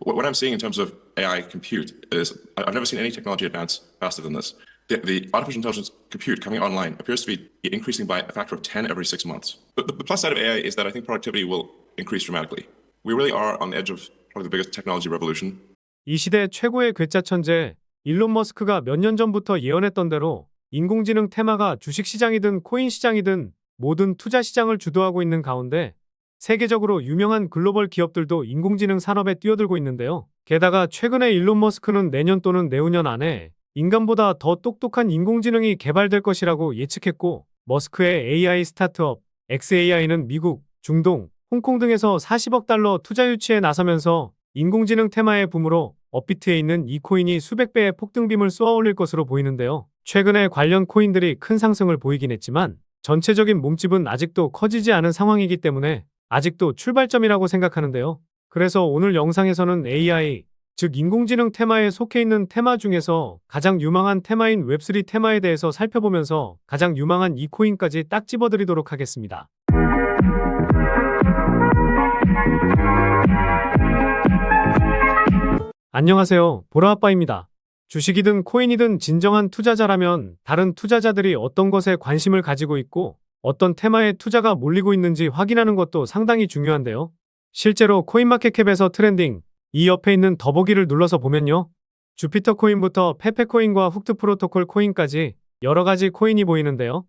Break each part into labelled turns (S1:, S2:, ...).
S1: What, what I'm seeing in terms of AI compute is I- I've never seen any technology advance faster than this. The, the artificial intelligence compute coming online appears to be increasing by a factor of 10 every six months. But the, the plus side of AI is that I think productivity will increase dramatically. We really are on the edge of probably the biggest technology revolution
S2: 이 시대 최고의 괴짜 천재 일론 머스크가 몇 년 전부터 예언했던 대로 인공지능 테마가 주식시장이든 코인 시장이든 모든 투자 시장을 주도하고 있는 가운데 세계적으로 유명한 글로벌 기업들도 인공지능 산업에 뛰어들고 있는데요. 게다가 최근에 일론 머스크는 내년 또는 내후년 안에 인간보다 더 똑똑한 인공지능이 개발될 것이라고 예측했고 머스크의 AI 스타트업 XAI는 미국, 중동, 홍콩 등에서 40억 달러 투자 유치에 나서면서 인공지능 테마의 붐으로 업비트에 있는 이 코인이 수백 배의 폭등빔을 쏘아올릴 것으로 보이는데요. 최근에 관련 코인들이 큰 상승을 보이긴 했지만 전체적인 몸집은 아직도 커지지 않은 상황이기 때문에 아직도 출발점이라고 생각하는데요. 그래서 오늘 영상에서는 AI, 즉 인공지능 테마에 속해 있는 테마 중에서 가장 유망한 테마인 웹3 테마에 대해서 살펴보면서 가장 유망한 이 코인까지 딱 집어드리도록 하겠습니다. 안녕하세요. 보라아빠입니다. 주식이든 코인이든 진정한 투자자라면 다른 투자자들이 어떤 것에 관심을 가지고 있고 어떤 테마에 투자가 몰리고 있는지 확인하는 것도 상당히 중요한데요. 실제로 코인마켓캡에서 트렌딩, 이 옆에 있는 더보기를 눌러서 보면요. 주피터 코인부터 페페 코인과 훅트 프로토콜 코인까지 여러 가지 코인이 보이는데요.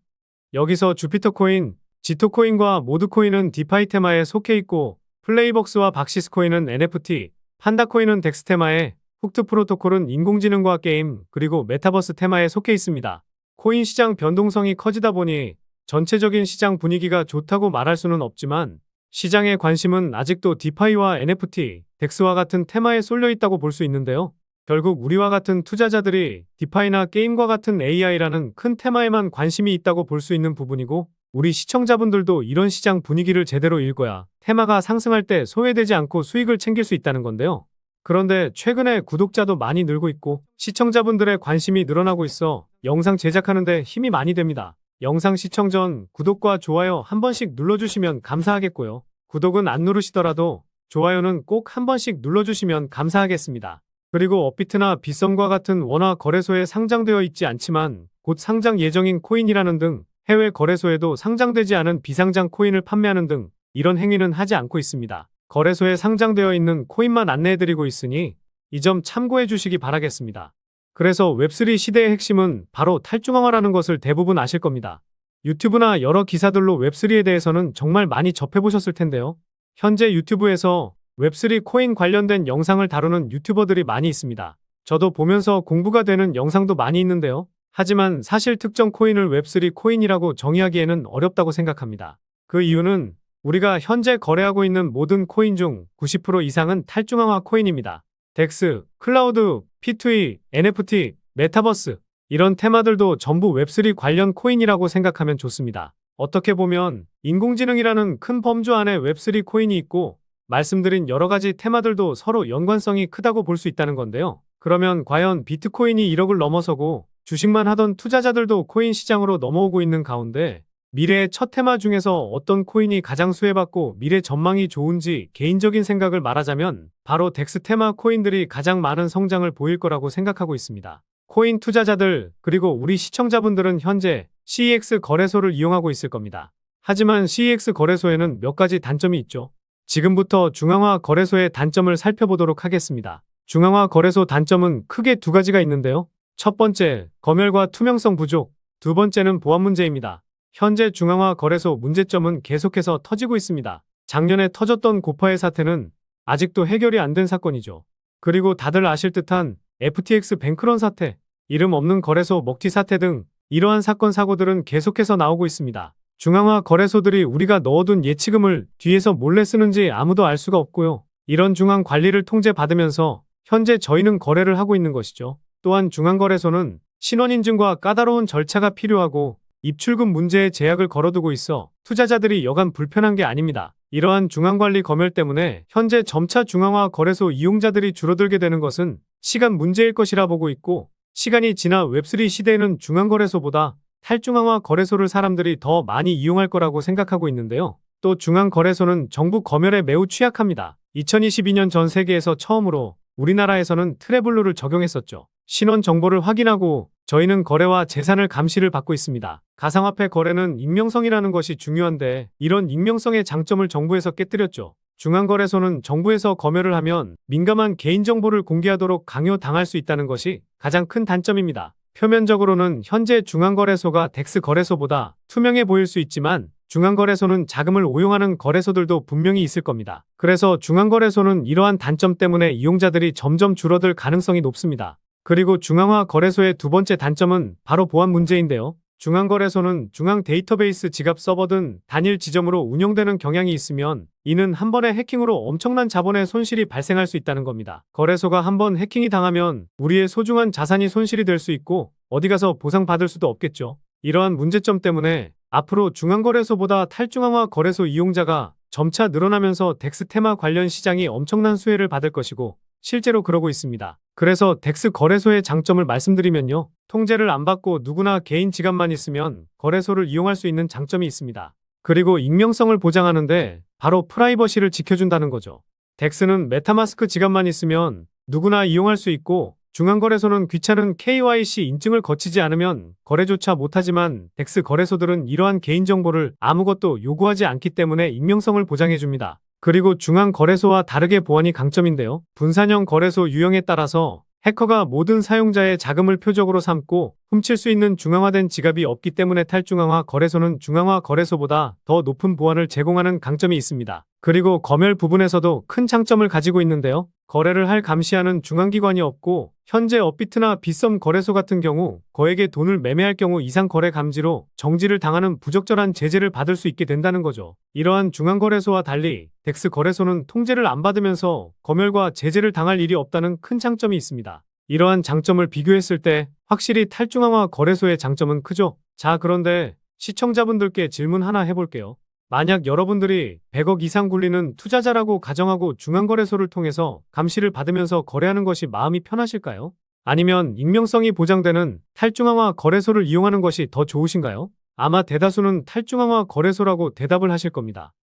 S2: 여기서 주피터 코인, 지토 코인과 모드 코인은 디파이 테마에 속해 있고 플레이벅스와 박시스 코인은 NFT, 판다 코인은 덱스 테마에 훅트 프로토콜은 인공지능과 게임, 그리고 메타버스 테마에 속해 있습니다. 코인 시장 변동성이 커지다 보니 전체적인 시장 분위기가 좋다고 말할 수는 없지만 시장의 관심은 아직도 디파이와 NFT, 덱스와 같은 테마에 쏠려 있다고 볼 수 있는데요. 결국 우리와 같은 투자자들이 디파이나 게임과 같은 AI라는 큰 테마에만 관심이 있다고 볼 수 있는 부분이고 우리 시청자분들도 이런 시장 분위기를 제대로 읽어야 테마가 상승할 때 소외되지 않고 수익을 챙길 수 있다는 건데요. 그런데 최근에 구독자도 많이 늘고 있고 시청자분들의 관심이 늘어나고 있어 영상 제작하는데 힘이 많이 됩니다. 영상 시청 전 구독과 좋아요 한 번씩 눌러주시면 감사하겠고요. 구독은 안 누르시더라도 좋아요는 꼭 한 번씩 눌러주시면 감사하겠습니다. 그리고 업비트나 빗썸과 같은 원화 거래소에 상장되어 있지 않지만 곧 상장 예정인 코인이라는 등 해외 거래소에도 상장되지 않은 비상장 코인을 판매하는 등 이런 행위는 하지 않고 있습니다. 거래소에 상장되어 있는 코인만 안내해드리고 있으니 이 점 참고해 주시기 바라겠습니다. 그래서 웹3 시대의 핵심은 바로 탈중앙화라는 것을 대부분 아실 겁니다. 유튜브나 여러 기사들로 웹3에 대해서는 정말 많이 접해보셨을 텐데요. 현재 유튜브에서 웹3 코인 관련된 영상을 다루는 유튜버들이 많이 있습니다. 저도 보면서 공부가 되는 영상도 많이 있는데요. 하지만 사실 특정 코인을 웹3 코인이라고 정의하기에는 어렵다고 생각합니다. 그 이유는 우리가 현재 거래하고 있는 모든 코인 중 90% 이상은 탈중앙화 코인입니다. 덱스, 클라우드, P2E, NFT, 메타버스 이런 테마들도 전부 웹3 관련 코인이라고 생각하면 좋습니다. 어떻게 보면 인공지능이라는 큰 범주 안에 웹3 코인이 있고 말씀드린 여러 가지 테마들도 서로 연관성이 크다고 볼 수 있다는 건데요. 그러면 과연 비트코인이 1억을 넘어서고 주식만 하던 투자자들도 코인 시장으로 넘어오고 있는 가운데 미래의 첫 테마 중에서 어떤 코인이 가장 수혜받고 미래 전망이 좋은지 개인적인 생각을 말하자면 바로 덱스 테마 코인들이 가장 많은 성장을 보일 거라고 생각하고 있습니다. 코인 투자자들 그리고 우리 시청자분들은 현재 CEX 거래소를 이용하고 있을 겁니다. 하지만 CEX 거래소에는 몇 가지 단점이 있죠. 지금부터 중앙화 거래소의 단점을 살펴보도록 하겠습니다. 중앙화 거래소 단점은 크게 두 가지가 있는데요. 첫 번째, 검열과 투명성 부족. 두 번째는 보안 문제입니다. 현재 중앙화 거래소 문제점은 계속해서 터지고 있습니다. 작년에 터졌던 고파의 사태는 아직도 해결이 안 된 사건이죠. 그리고 다들 아실 듯한 FTX 뱅크런 사태, 이름 없는 거래소 먹튀 사태 등 이러한 사건 사고들은 계속해서 나오고 있습니다. 중앙화 거래소들이 우리가 넣어둔 예치금을 뒤에서 몰래 쓰는지 아무도 알 수가 없고요. 이런 중앙 관리를 통제받으면서 현재 저희는 거래를 하고 있는 것이죠. 또한 중앙거래소는 신원인증과 까다로운 절차가 필요하고 입출금 문제에 제약을 걸어두고 있어 투자자들이 여간 불편한 게 아닙니다. 이러한 중앙관리 검열 때문에 현재 점차 중앙화 거래소 이용자들이 줄어들게 되는 것은 시간 문제일 것이라 보고 있고 시간이 지나 웹3 시대에는 중앙거래소보다 탈중앙화 거래소를 사람들이 더 많이 이용할 거라고 생각하고 있는데요. 또 중앙거래소는 정부 검열에 매우 취약합니다. 2022년 전 세계에서 처음으로 우리나라에서는 트래블루를 적용했었죠. 신원 정보를 확인하고 저희는 거래와 재산을 감시를 받고 있습니다. 가상화폐 거래는 익명성이라는 것이 중요한데 이런 익명성의 장점을 정부에서 깨뜨렸죠. 중앙거래소는 정부에서 검열을 하면 민감한 개인정보를 공개하도록 강요당할 수 있다는 것이 가장 큰 단점입니다. 표면적으로는 현재 중앙거래소가 덱스 거래소보다 투명해 보일 수 있지만 중앙거래소는 자금을 오용하는 거래소들도 분명히 있을 겁니다. 그래서 중앙거래소는 이러한 단점 때문에 이용자들이 점점 줄어들 가능성이 높습니다. 그리고 중앙화 거래소의 두 번째 단점은 바로 보안 문제인데요. 중앙거래소는 중앙 데이터베이스 지갑 서버 등 단일 지점으로 운영되는 경향이 있으면 이는 한 번의 해킹으로 엄청난 자본의 손실이 발생할 수 있다는 겁니다. 거래소가 한 번 해킹이 당하면 우리의 소중한 자산이 손실이 될 수 있고 어디 가서 보상받을 수도 없겠죠. 이러한 문제점 때문에 앞으로 중앙거래소보다 탈중앙화 거래소 이용자가 점차 늘어나면서 덱스 테마 관련 시장이 엄청난 수혜를 받을 것이고 실제로 그러고 있습니다. 그래서 덱스 거래소의 장점을 말씀드리면요. 통제를 안 받고 누구나 개인 지갑만 있으면 거래소를 이용할 수 있는 장점이 있습니다. 그리고 익명성을 보장하는데 바로 프라이버시를 지켜준다는 거죠. 덱스는 메타마스크 지갑만 있으면 누구나 이용할 수 있고 중앙거래소는 귀찮은 KYC 인증을 거치지 않으면 거래조차 못하지만 덱스 거래소들은 이러한 개인정보를 아무것도 요구하지 않기 때문에 익명성을 보장해줍니다. 그리고 중앙거래소와 다르게 보안이 강점인데요. 분산형 거래소 유형에 따라서 해커가 모든 사용자의 자금을 표적으로 삼고 훔칠 수 있는 중앙화된 지갑이 없기 때문에 탈중앙화 거래소는 중앙화 거래소보다 더 높은 보안을 제공하는 강점이 있습니다. 그리고 검열 부분에서도 큰 장점을 가지고 있는데요. 거래를 할 감시하는 중앙기관이 없고 현재 업비트나 빗썸 거래소 같은 경우 거액의 돈을 매매할 경우 이상 거래 감지로 정지를 당하는 부적절한 제재를 받을 수 있게 된다는 거죠. 이러한 중앙거래소와 달리 덱스 거래소는 통제를 안 받으면서 검열과 제재를 당할 일이 없다는 큰 장점이 있습니다. 이러한 장점을 비교했을 때 확실히 탈중앙화 거래소의 장점은 크죠. 자, 그런데 시청자분들께 질문 하나 해볼게요. 만약 여러분들이 100억 이상 굴리는 투자자라고 가정하고 중앙거래소를 통해서 감시를 받으면서 거래하는 것이 마음이 편하실까요? 아니면 익명성이 보장되는 탈중앙화 거래소를 이용하는 것이 더 좋으신가요? 아마 대다수는 탈중앙화 거래소라고 대답을 하실 겁니다.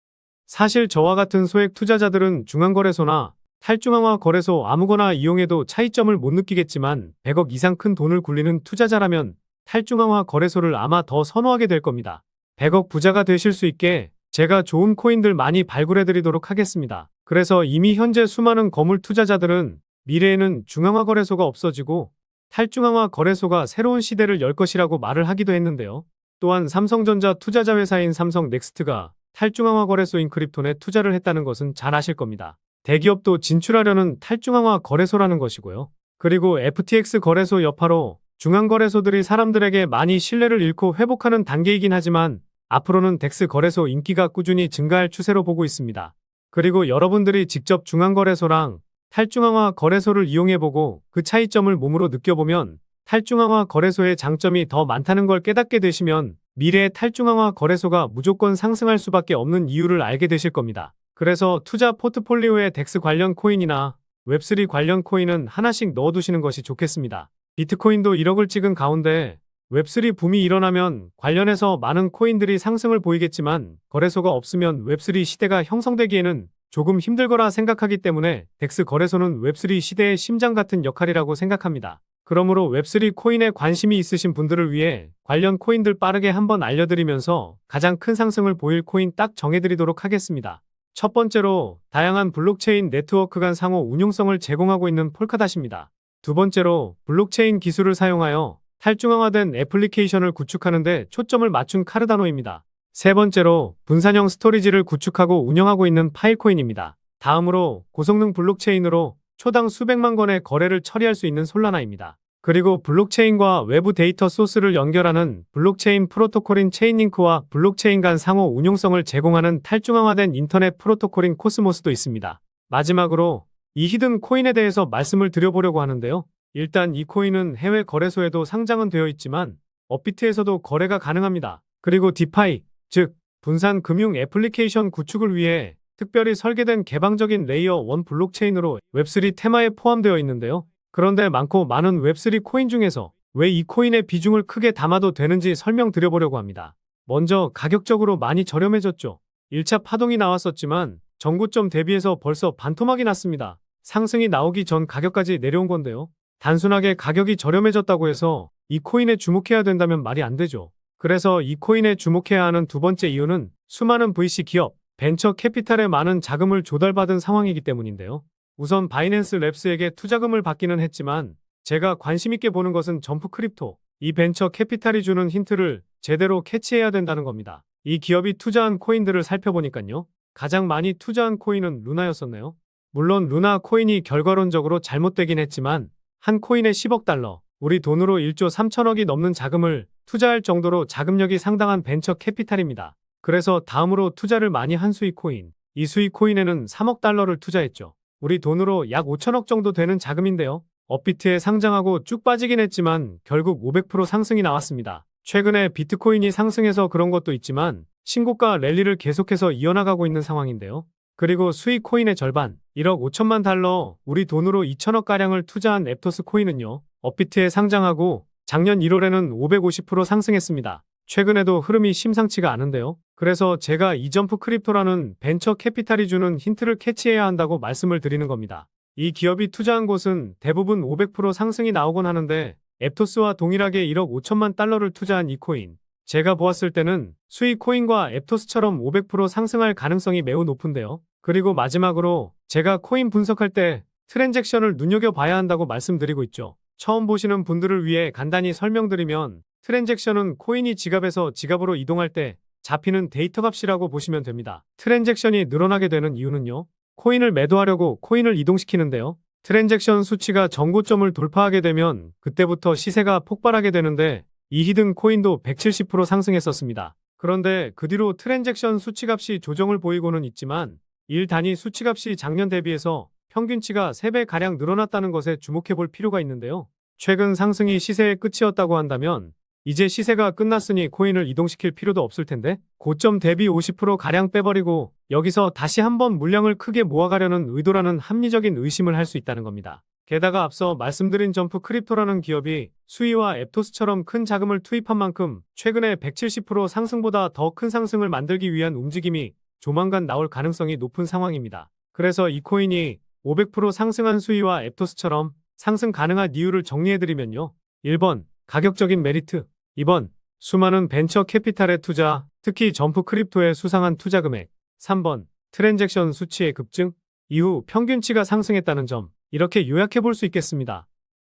S2: 사실 저와 같은 소액 투자자들은 중앙거래소나 탈중앙화 거래소 아무거나 이용해도 차이점을 못 느끼겠지만 100억 이상 큰 돈을 굴리는 투자자라면 탈중앙화 거래소를 아마 더 선호하게 될 겁니다. 100억 부자가 되실 수 있게 제가 좋은 코인들 많이 발굴해 드리도록 하겠습니다. 그래서 이미 현재 수많은 거물 투자자들은 미래에는 중앙화 거래소가 없어지고 탈중앙화 거래소가 새로운 시대를 열 것이라고 말을 하기도 했는데요. 또한 삼성전자 투자자 회사인 삼성 넥스트가 탈중앙화 거래소인 크립톤에 투자를 했다는 것은 잘 아실 겁니다. 대기업도 진출하려는 탈중앙화 거래소라는 것이고요. 그리고 FTX 거래소 여파로 중앙거래소들이 사람들에게 많이 신뢰를 잃고 회복하는 단계이긴 하지만 앞으로는 덱스 거래소 인기가 꾸준히 증가할 추세로 보고 있습니다. 그리고 여러분들이 직접 중앙거래소랑 탈중앙화 거래소를 이용해보고 그 차이점을 몸으로 느껴보면 탈중앙화 거래소의 장점이 더 많다는 걸 깨닫게 되시면 미래의 탈중앙화 거래소가 무조건 상승할 수밖에 없는 이유를 알게 되실 겁니다. 그래서 투자 포트폴리오에 덱스 관련 코인이나 웹3 관련 코인은 하나씩 넣어두시는 것이 좋겠습니다. 비트코인도 1억을 찍은 가운데 웹3 붐이 일어나면 관련해서 많은 코인들이 상승을 보이겠지만 거래소가 없으면 웹3 시대가 형성되기에는 조금 힘들 거라 생각하기 때문에 덱스 거래소는 웹3 시대의 심장 같은 역할이라고 생각합니다. 그러므로 웹3 코인에 관심이 있으신 분들을 위해 관련 코인들 빠르게 한번 알려드리면서 가장 큰 상승을 보일 코인 딱 정해드리도록 하겠습니다. 첫 번째로 다양한 블록체인 네트워크 간 상호 운용성을 제공하고 있는 폴카닷입니다. 두 번째로 블록체인 기술을 사용하여 탈중앙화된 애플리케이션을 구축하는데 초점을 맞춘 카르다노입니다. 세 번째로 분산형 스토리지를 구축하고 운영하고 있는 파일코인입니다. 다음으로 고성능 블록체인으로 초당 수백만 건의 거래를 처리할 수 있는 솔라나입니다. 그리고 블록체인과 외부 데이터 소스를 연결하는 블록체인 프로토콜인 체인링크와 블록체인 간 상호 운용성을 제공하는 탈중앙화된 인터넷 프로토콜인 코스모스도 있습니다. 마지막으로 이 히든 코인에 대해서 말씀을 드려보려고 하는데요. 일단 이 코인은 해외 거래소에도 상장은 되어 있지만 업비트에서도 거래가 가능합니다. 그리고 디파이, 즉 분산 금융 애플리케이션 구축을 위해 특별히 설계된 개방적인 레이어 1 블록체인으로 웹3 테마에 포함되어 있는데요. 그런데 많고 많은 웹3 코인 중에서 왜 이 코인의 비중을 크게 담아도 되는지 설명드려보려고 합니다. 먼저 가격적으로 많이 저렴해졌죠. 1차 파동이 나왔었지만 전고점 대비해서 벌써 반토막이 났습니다. 상승이 나오기 전 가격까지 내려온 건데요. 단순하게 가격이 저렴해졌다고 해서 이 코인에 주목해야 된다면 말이 안 되죠. 그래서 이 코인에 주목해야 하는 두 번째 이유는 수많은 VC 기업, 벤처 캐피탈의 많은 자금을 조달받은 상황이기 때문인데요. 우선 바이낸스 랩스에게 투자금을 받기는 했지만 제가 관심 있게 보는 것은 점프 크립토. 이 벤처 캐피탈이 주는 힌트를 제대로 캐치해야 된다는 겁니다. 이 기업이 투자한 코인들을 살펴보니까요. 가장 많이 투자한 코인은 루나였었네요. 물론 루나 코인이 결과론적으로 잘못되긴 했지만 한 코인에 10억 달러, 우리 돈으로 1조 3천억이 넘는 자금을 투자할 정도로 자금력이 상당한 벤처 캐피탈입니다. 그래서 다음으로 투자를 많이 한 수익 코인, 이 수익 코인에는 3억 달러를 투자했죠. 우리 돈으로 약 5천억 정도 되는 자금인데요. 업비트에 상장하고 쭉 빠지긴 했지만 결국 500% 상승이 나왔습니다. 최근에 비트코인이 상승해서 그런 것도 있지만 신고가 랠리를 계속해서 이어나가고 있는 상황인데요. 그리고 수익 코인의 절반, 1억 5천만 달러, 우리 돈으로 2천억 가량을 투자한 앱토스 코인은요. 업비트에 상장하고 작년 1월에는 550% 상승했습니다. 최근에도 흐름이 심상치가 않은데요. 그래서 제가 이점프 크립토라는 벤처 캐피탈이 주는 힌트를 캐치해야 한다고 말씀을 드리는 겁니다. 이 기업이 투자한 곳은 대부분 500% 상승이 나오곤 하는데 앱토스와 동일하게 1억 5천만 달러를 투자한 이 코인. 제가 보았을 때는 수익 코인과 앱토스처럼 500% 상승할 가능성이 매우 높은데요. 그리고 마지막으로 제가 코인 분석할 때 트랜잭션을 눈여겨봐야 한다고 말씀드리고 있죠. 처음 보시는 분들을 위해 간단히 설명드리면 트랜잭션은 코인이 지갑에서 지갑으로 이동할 때 잡히는 데이터 값이라고 보시면 됩니다. 트랜잭션이 늘어나게 되는 이유는요. 코인을 매도하려고 코인을 이동시키는데요. 트랜잭션 수치가 정고점을 돌파하게 되면 그때부터 시세가 폭발하게 되는데 이 히든 코인도 170% 상승했었습니다. 그런데 그 뒤로 트랜잭션 수치값이 조정을 보이고는 있지만 일 단위 수치값이 작년 대비해서 평균치가 3배 가량 늘어났다는 것에 주목해 볼 필요가 있는데요. 최근 상승이 시세의 끝이었다고 한다면 이제 시세가 끝났으니 코인을 이동시킬 필요도 없을 텐데 고점 대비 50% 가량 빼버리고 여기서 다시 한번 물량을 크게 모아가려는 의도라는 합리적인 의심을 할 수 있다는 겁니다. 게다가 앞서 말씀드린 점프 크립토라는 기업이 수위와 앱토스처럼 큰 자금을 투입한 만큼 최근에 170% 상승보다 더 큰 상승을 만들기 위한 움직임이 조만간 나올 가능성이 높은 상황입니다. 그래서 이 코인이 500% 상승한 수위와 앱토스처럼 상승 가능한 이유를 정리해드리면요. 1번 가격적인 메리트 2번 수많은 벤처 캐피탈의 투자, 특히 점프 크립토의 수상한 투자 금액 3번 트랜잭션 수치의 급증 이후 평균치가 상승했다는 점 이렇게 요약해 볼 수 있겠습니다.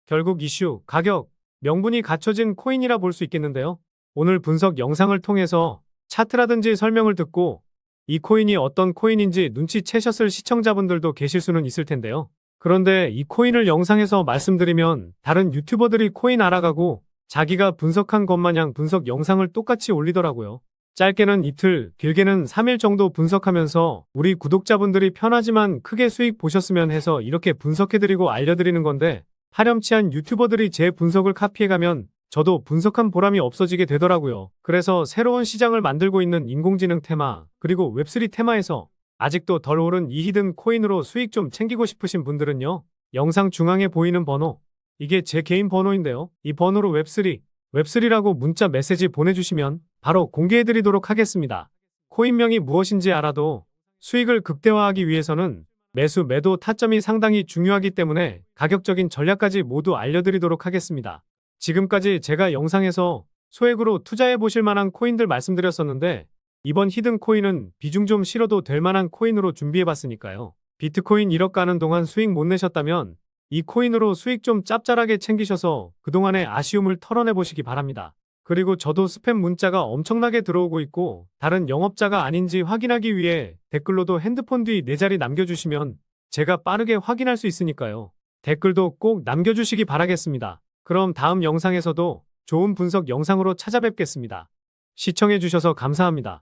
S2: 결국 이슈, 가격, 명분이 갖춰진 코인이라 볼 수 있겠는데요. 오늘 분석 영상을 통해서 차트라든지 설명을 듣고 이 코인이 어떤 코인인지 눈치채셨을 시청자분들도 계실 수는 있을 텐데요. 그런데 이 코인을 영상에서 말씀드리면 다른 유튜버들이 코인 알아가고 자기가 분석한 것 마냥 분석 영상을 똑같이 올리더라고요. 짧게는 이틀, 길게는 3일 정도 분석하면서 우리 구독자분들이 편하지만 크게 수익 보셨으면 해서 이렇게 분석해드리고 알려드리는 건데 파렴치한 유튜버들이 제 분석을 카피해가면 저도 분석한 보람이 없어지게 되더라고요. 그래서 새로운 시장을 만들고 있는 인공지능 테마, 그리고 웹3 테마에서 아직도 덜 오른 이 히든 코인으로 수익 좀 챙기고 싶으신 분들은요. 영상 중앙에 보이는 번호, 이게 제 개인 번호인데요. 이 번호로 웹3, 웹3라고 문자 메시지 보내주시면 바로 공개해드리도록 하겠습니다. 코인명이 무엇인지 알아도 수익을 극대화하기 위해서는 매수, 매도 타점이 상당히 중요하기 때문에 가격적인 전략까지 모두 알려드리도록 하겠습니다. 지금까지 제가 영상에서 소액으로 투자해 보실 만한 코인들 말씀드렸었는데 이번 히든 코인은 비중 좀 실어도 될 만한 코인으로 준비해 봤으니까요. 비트코인 1억 가는 동안 수익 못 내셨다면 이 코인으로 수익 좀 짭짤하게 챙기셔서 그동안의 아쉬움을 털어내 보시기 바랍니다. 그리고 저도 스팸 문자가 엄청나게 들어오고 있고 다른 영업자가 아닌지 확인하기 위해 댓글로도 핸드폰 뒤 네 자리 남겨주시면 제가 빠르게 확인할 수 있으니까요. 댓글도 꼭 남겨주시기 바라겠습니다. 그럼 다음 영상에서도 좋은 분석 영상으로 찾아뵙겠습니다. 시청해주셔서 감사합니다.